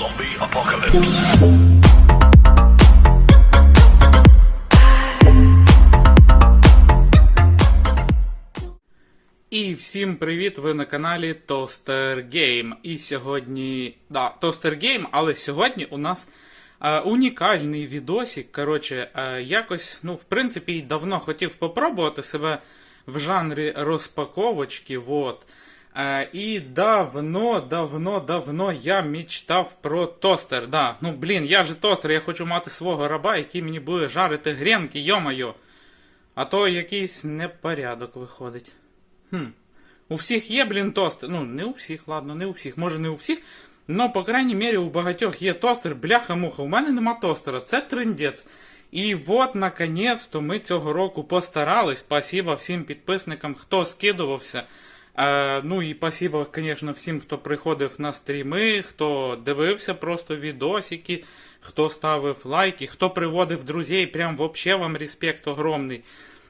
Zombie apocalypse. І всім привіт! Ви на каналі Toaster Game. І сьогодні. Да, Toaster Game, але сьогодні у нас е, унікальний відосик. Коротше, е, якось, ну, в принципі, давно хотів попробувати себе в жанрі розпаковочки. Вот. Е, і давно, давно, давно я мечтав про тостер. Да, ну блін, я же тостер, я хочу мати свого раба, який мені буде жарити гренки, йомайо. А то якийсь непорядок виходить. Хм. У всіх є, блін, тостер. Ну, не у всіх, ладно, не у всіх, може не у всіх. Но, по крайній мірі, у багатьох є тостер, бляха-муха. У мене нема тостера, це триндець. І от, наконець-то, ми цього року постарались. Спасибо всім підписникам, хто скидувався. Ну і спасибо, звісно, всім, хто приходив на стріми, хто дивився просто відосики, хто ставив лайки, хто приводив друзей, прям вообще вам респект огромний.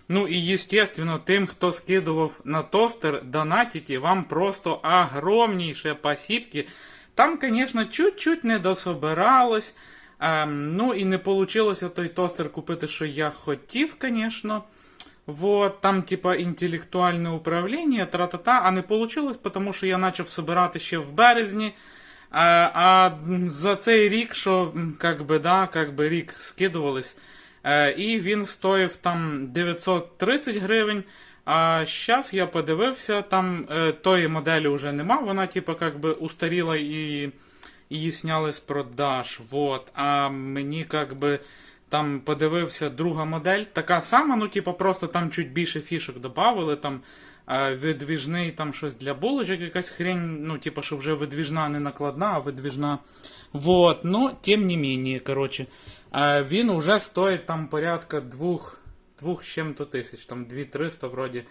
Ну і, естественно, тим, хто скидував на тостер донатики, вам просто огромніше пасібки. Там, звісно, чуть-чуть не дособиралось. Ну і не вийшло той тостер купити, що я хотів, звісно. Вот, там, типа, інтелектуальне управління, тра-та-та, а не вийшло, тому що я почав собирати ще в березні. А, а за цей рік, що, как би, да, как би рік скидувались, і він стоїв там 930 гривень. А зараз я подивився, там е, тої моделі вже нема, вона, типа, как би устаріла і її сняли з продаж. Вот. А мені, как би, там подивився друга модель, така сама, ну, типа, просто там чуть більше фішок додавали, там е, видвіжний там щось для булочок, якась хрень, ну, типа, що вже видвіжна не накладна, а видвіжна. Вот, ну, тим не менее, короче. Е, він уже стоїть там порядка двох, двох з чим-то тисяч, там 2300 вроді.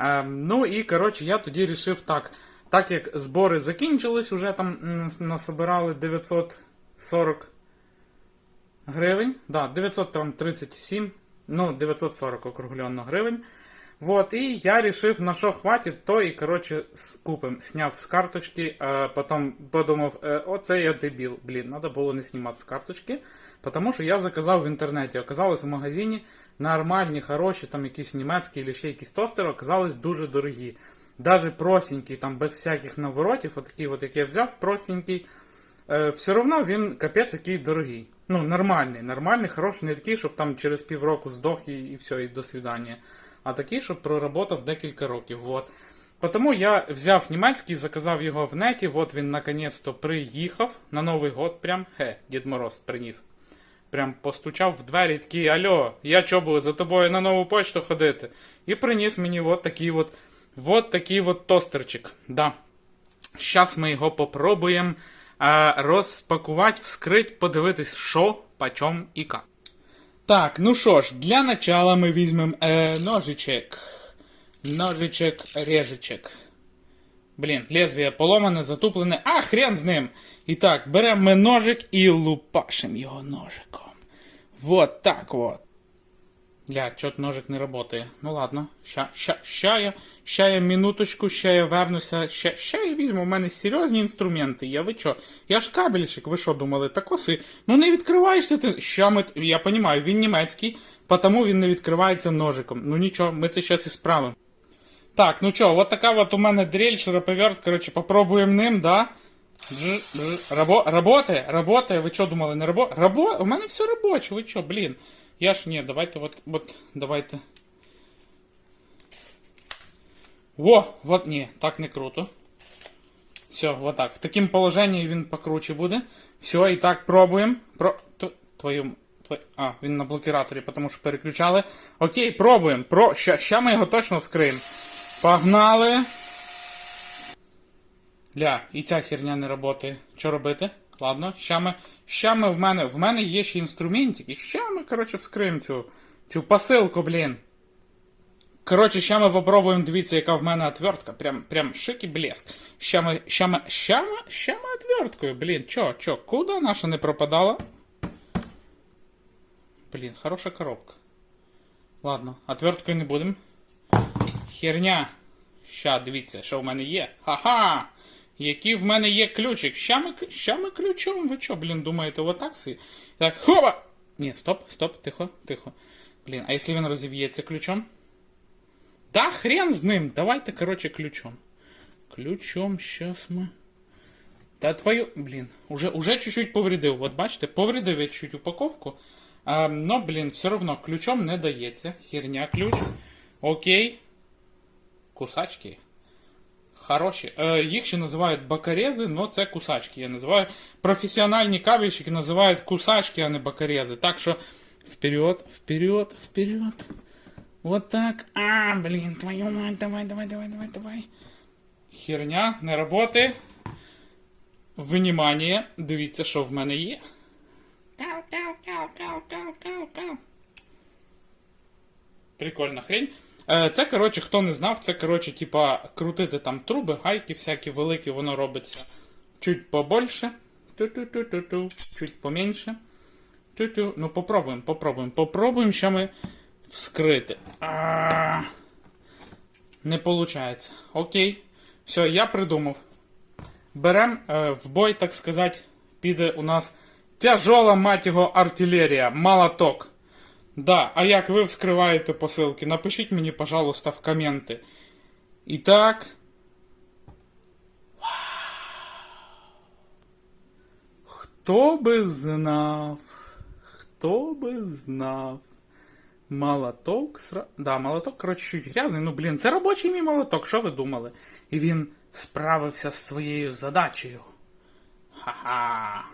Е, ну і, коротше, я тоді рішив так. Так як збори закінчились, уже там насобирали 940 гривень. Да, 937, ну, 940 округленно гривень. Вот, і я решив, на що хватить, то і, коротше, с- купим. Сняв з карточки, а потім подумав, е, оце я дебіл. Блін, треба було не знімати з карточки, тому що я заказав в інтернеті. Оказалось в магазині нормальні, хороші, там якісь німецькі або ще якісь тостери, оказались дуже дорогі. Даже простенький, там без всяких наворотів, отакий, от, як я взяв, простенький, е, все одно він капець який дорогий. Ну, нормальний, нормальний, хороший, не такий, щоб там через півроку здох і, і все, і до свидання. А такий, щоб проработав декілька років. Вот. Тому я взяв німецький, заказав його в неті, от він наконець-то приїхав на Новий год, прям, хе, Дід Мороз приніс. Прям постучав в двері такий, альо, я чо буду за тобою на нову почту ходити? І приніс мені от такий от, от такий от тостерчик. Да. Зараз ми його попробуємо розпакувати, вскрити, подивитись, що, почем і як. Так, ну що ж, для начала ми візьмемо е, ножичек. Ножичек, режичек. Блін, лезвие поломане, затуплене, а хрен з ним. І так, беремо ми ножик і лупашимо його ножиком. Вот так вот. Ля, чот ножик не работає. Ну ладно, ща, ща, ща я, ща я минуточку, ща я вернуся, ща, ща я візьму, у мене серйозні інструменти. Я ви чо? Я ж кабельщик, ви що думали, та коси? Ну не відкриваєшся ти. Ща ми, я понімаю, він німецький, потому він не відкривається ножиком. Ну нічого, ми це щас і справимо. Так, ну чо, от така от у мене дрель, шуруповерт, короче, попробуємо ним, да? Работає, работає, ви що думали, не рабо... Рабо... У мене все робоче, ви що, блін. Я ж, ні, давайте от, от, давайте. Во, вот, ні, так не круто. Все, вот так. В таким положенні він покруче буде. Все, і так пробуємо. Про... Твою... Твою... А, він на блокіраторі, тому що переключали. Окей, пробуємо. Про... Ща, ща ми його точно вскриємо. Погнали. Ля, і ця херня не працює. Що робити? Ладно, ща ми, ща ми в мене, в мене є ще інструментики. Ща ми, коротше, вскриємо цю, цю посилку, блін. Коротше, ща ми попробуємо, дивіться, яка в мене отвертка. Прям, прям шик і блеск. Ща ми, ща ми, ща ми, ща ми отверткою, блін. Чо, чо, куда наша не пропадала? Блін, хороша коробка. Ладно, отверткою не будемо. Херня. Ща, дивіться, що в мене є. Ха-ха! Який в мене є ключик. Ща ми, ща ми ключом. Ви чо, блін, думаєте, отак си? Так, хопа! Ні, стоп, стоп, тихо, тихо. Блін, а якщо він розіб'ється ключом? Да хрен з ним. Давайте, короче, ключом. Ключом, щас ми. Та твою. Блін, уже, уже чуть-чуть повредив. От бачите, повредив я чуть упаковку. А, но, блін, все одно ключом не дається. Херня ключ. Окей. Кусачки. Хороші. Е, їх ще називають бакарези, але це кусачки. Я називаю. Професіональні кабельщики називають кусачки, а не бакарези. Так що вперед, вперед, вперед. Вот так. А, блін, твою мать, давай, давай, давай, давай, давай. Херня, не роботи. Внимание, дивіться, що в мене є. Кау, кау, кау, кау, кау, кау, кау. Прикольна хрень. Е, Це, коротше, хто не знав, це, коротше, типа, крутити там труби, гайки всякі великі, воно робиться чуть побольше. Ту-ту-ту-ту-ту. Чуть поменьше. Ту-ту. Ну, попробуємо, попробуємо. Попробуємо, що ми вскрити. Не виходить. Окей. Все, я придумав. Берем е, в бой, так сказати, піде у нас тяжола мать його артилерія, молоток. Да, а як ви вскриваєте посилки? Напишіть мені, пожалуйста, в коменти. І так. Хто би знав? Хто би знав? Молоток сра... Да, молоток, коротше, чуть грязний. Ну, блін, це робочий мій молоток, що ви думали? І він справився з своєю задачею. Ха-ха.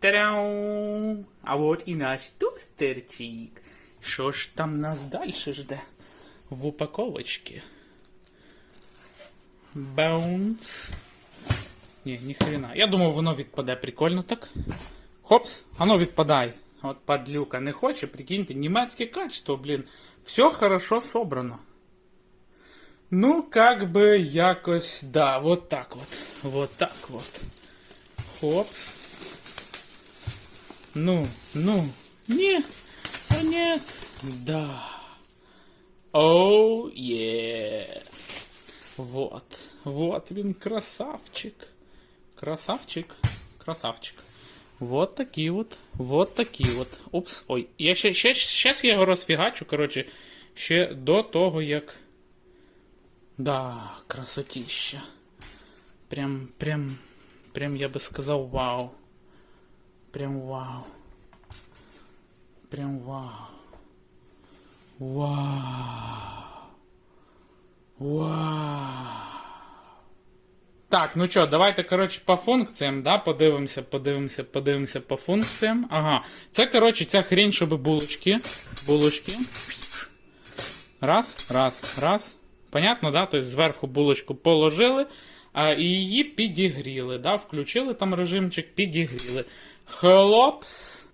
Та-дау! А от і наш тостерчик. Що ж там нас далі жде? В упаковочці. Баунс. Ні, ніхрена. Я думав, воно відпаде прикольно так. Хопс, оно відпадає. От падлюка не хоче, прикиньте, німецьке качество, блін. Все хорошо собрано. Ну, как бы якось, да, вот так вот. Вот так вот. Хопс. Ну, ну, не, о нет, да. Оу, є. Вот, вот він красавчик. Красавчик, красавчик. Вот такі от, вот такі от. Упс, ой. Я ще, ще, щас я його розфігачу, коротше, ще до того, як. Да, красотища. Прям, прям, прям я бы сказал вау. Прям вау. Прям вау. Вау. Вау. Так, ну що, давайте, коротше, по функціям, да, подивимося, подивимося, подивимося по функціям. Ага. Це, коротше, ця хрень, щоб булочки. Булочки. Раз, раз, раз. Понятно, да? Тобто зверху булочку положили, а, і її підігріли. Да? Включили там режимчик, підігріли. Хлопс.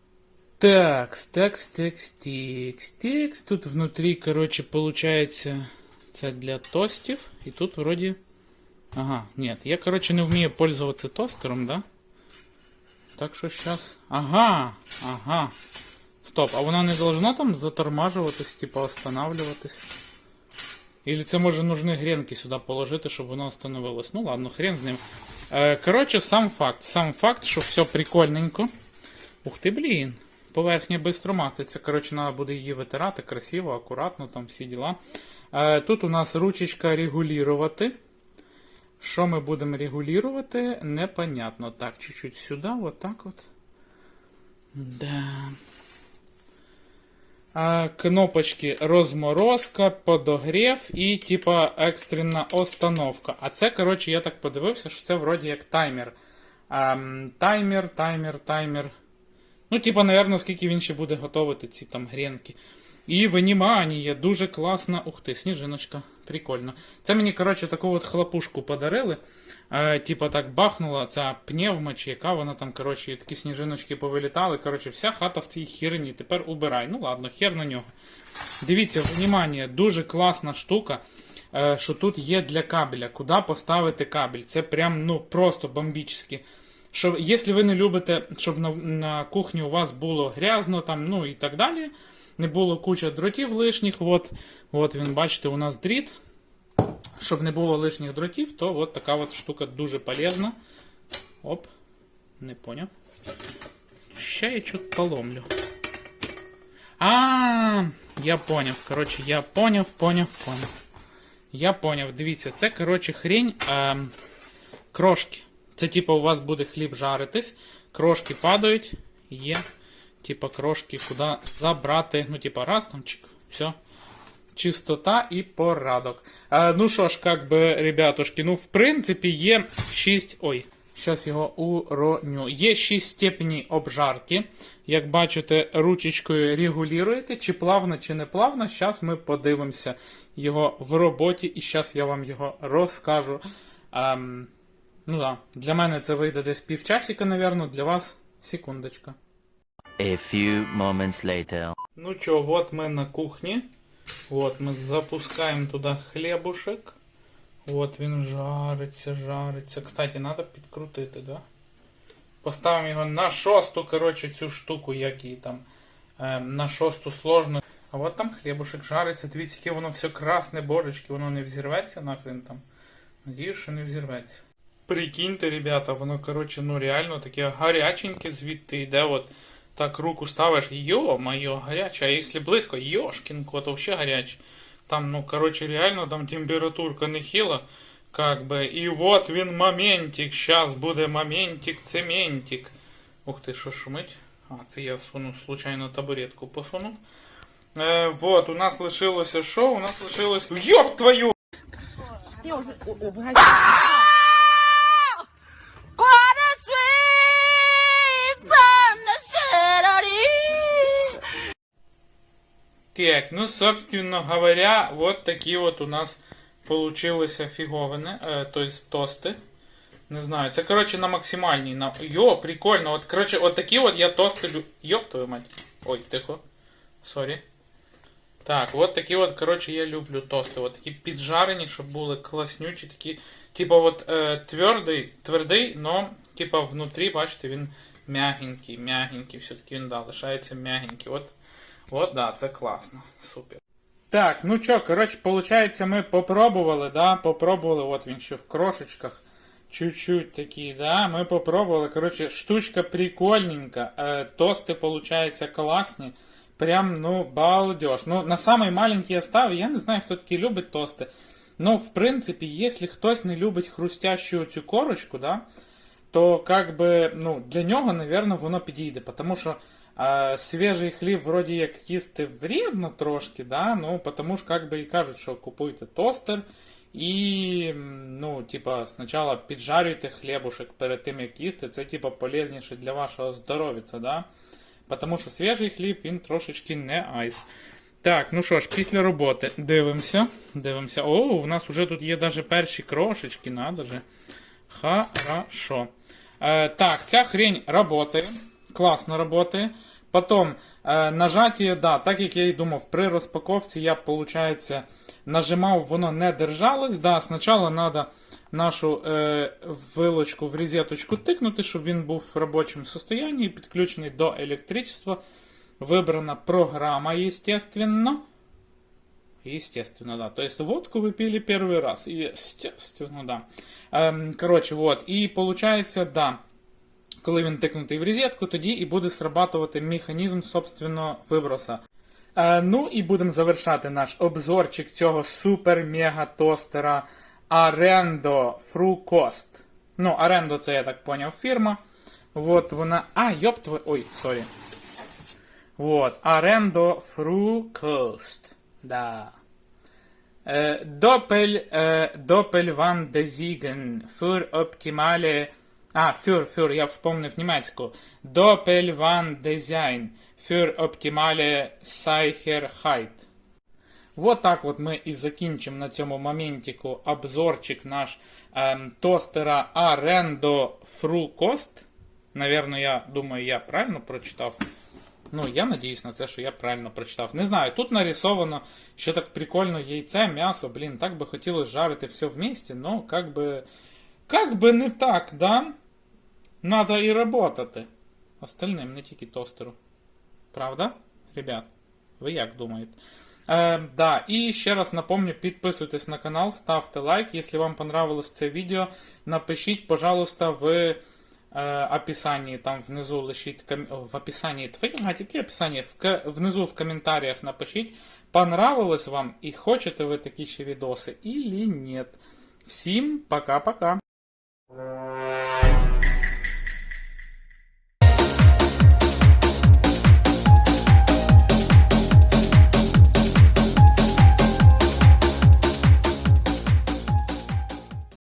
Текс, текс, текс, текс, текс. Тут внутрі, коротше, получається, це для тостів. І тут вроді. Ага, нет, я, короче, не вмію пользоваться тостером, да? Так що сейчас. Ага, ага. Стоп, а воно не должно там затормажуватись, типа останавливатись? Или це може нужні гренки сюди положити, щоб воно остановилось? Ну ладно, хрен з ним. Е, коротше, сам факт. Сам факт, що все прикольненько. Ух ти, блін. Поверхня швидко матиться. Коротше, треба буде її витирати красиво, акуратно, там всі діла. Е, тут у нас ручечка регулювати. Що ми будемо регулювати, непонятно. Так, чуть-чуть сюди, вот так от. Да. Кнопочки розморозка, подогрів і, типа, екстрена остановка. А це, коротше, я так подивився, що це вроді як таймер. Таймер, таймер, таймер. Ну, типа, наверное, скільки він ще буде готувати ці там гренки. І внимание, дуже класна. Ух ти, сніжиночка. Прикольно. Це мені, коротше, таку от хлопушку подарили. Е, типа так бахнула ця пневма, яка вона там, коротше, такі сніжиночки повилітали. Коротше, вся хата в цій херні. Тепер убирай. Ну ладно, хер на нього. Дивіться, внимание, дуже класна штука. е, Що тут є для кабеля. Куди поставити кабель? Це прям ну просто бомбічно. Що, якщо ви не любите, щоб на, на кухні у вас було грязно там, ну і так далі не було куча дротів лишніх. От, от він, бачите, у нас дріт. щоб не було лишніх дротів, то от така от штука дуже полезна. Оп, не поняв. Ще я чуть поломлю. А, я поняв. Коротше, я поняв, поняв, поняв. Я поняв. Дивіться, це, коротше, хрень ем, крошки. Це, типу, у вас буде хліб жаритись, крошки падають, є, типа, крошки куди забрати. Ну, типа, раз там, чик, все. Чистота і порадок. Е, ну що ж, как би, ребятушки, ну, в принципі, є 6. Ой, зараз його уроню. Є 6 степеней обжарки. Як бачите, ручечкою регулюєте, чи плавно, чи не плавно. Зараз ми подивимося його в роботі, і зараз я вам його розкажу. Ем, ну да, для мене це вийде десь півчасика, напевно, для вас секундочка. A few moments later. Ну чё, вот мы на кухне. Вот мы запускаем туда хлебушек. Вот він жариться, жариться. Кстати, надо підкрутити, да? Поставимо його на шосту, короче, цю штуку, як її там. Е, на шосту сложно. А от там хлібушек жариться. Дивіться, яке воно все красне, божечки, воно не взірветься нахрен там. Надіюсь, що не взірветься. Прикиньте, ребята, воно, короче, ну реально таке гаряченьке звідти йде. От так руку ставиш, йо-моє, гаряче, а якщо близько, йошкін кот, вообще гаряче. Там, ну, короче, реально там температурка нехила, как бы. І от він моментик, щас буде моментик, цементик. Ух ти, що шумить? А, це я суну, случайно табуретку посунув. Е, вот, у нас лишилося що? У нас лишилось. Йоп твою! Так, ну, собственно говоря, вот такие вот у нас получилися фіговини, е, то есть тости. Не знаю, це, короче, на максимальній. На... Йо, прикольно. От, короче, от такі от я тости лю... Йоп твою мать. Ой, тихо. Сорі. Так, от такі от, короче, я люблю тости. От такі піджарені, щоб були класнючі, такі. Типа от е, твердий, твердий, но типа внутрі, бачите, він м'ягенький, м'ягенький, все-таки він да, лишається м'ягенький. От, от, да, це класно. Супер. Так, ну чо, коротше, получається, ми попробували, да, попробували, от він ще в крошечках. Чуть-чуть такие, да, мы попробовали. Короче, штучка прикольненько. Э, тосты, получается, классные. Прям, ну, балдеж. Ну, на самый маленький я ставлю. Я не знаю, хто такі любить тости. Ну, в принципі, якщо хтось не любить хрустящу цю корочку, да, то как би, ну, для нього, напевно, воно підійде. Тому що е, свіжий хліб, вроді як їсти вредно трошки, да, ну, тому що, как би, і кажуть, що купуйте тостер. І, ну, типа, спочатку піджарюйте хлібушек перед тим, як їсти. Це, типа, полезніше для вашого здоров'я, да? Тому що свіжий хліб, він трошечки не айс. Так, ну що ж, після роботи дивимося. Дивимося. О, у нас вже тут є навіть перші крошечки, надо же. Хорошо. Е, так, ця хрень работає. Класно работає. Потім е, нажаття, да, так як я і думав, при розпаковці я, виходить, нажимав, воно не держалось. Да, Спочатку треба нашу е, вилочку в розеточку тикнути, щоб він був в робочому состоянні, підключений до електричества. Вибрана програма, естественно. Естественно, да. То есть водку вы пили первый раз. Естественно, да. Ем, короче, вот. І получается, да. Коли він тикнутий в розетку, тоді і буде срабатувати механізм, собственно, виброса. Е, ну і будемо завершати наш обзорчик цього супер-мега-тостера Arendo Frucost. Ну, Arendo це, я так поняв, фірма. Вот вона. А, йоп твой. Ой, сорі. Вот, Arendo Frucost. Да. Äh, Doppel, äh, Doppelwand Desigen für optimale. А, für, für, я вспомнив німецьку. Doppelwand Design für optimale Sicherheit. Вот так вот ми і закінчимо на цьому моментику обзорчик наш ем, тостера Arendo Frucost. Наверно, я думаю, я правильно прочитав. Ну, я надіюсь на це, що я правильно прочитав. Не знаю, тут нарисовано, що так прикольно яйце, м'ясо, блін, так би хотілося жарити все вместе, но как би. Как би не так, да? Надо і работати. Остальним, не тільки тостеру. Правда, ребят? Ви як думаєте? Е, да, і ще раз напомню, підписуйтесь на канал, ставте лайк. Якщо вам понравилось це відео, напишіть, пожалуйста, в е, описании, там внизу лишіть ком... о, в описании, твоє мать, яке описання? В, ка- внизу в коментарях напишіть, понравилось вам і хочете ви такі ще відоси, или нет. Всім пока-пока. Thank you.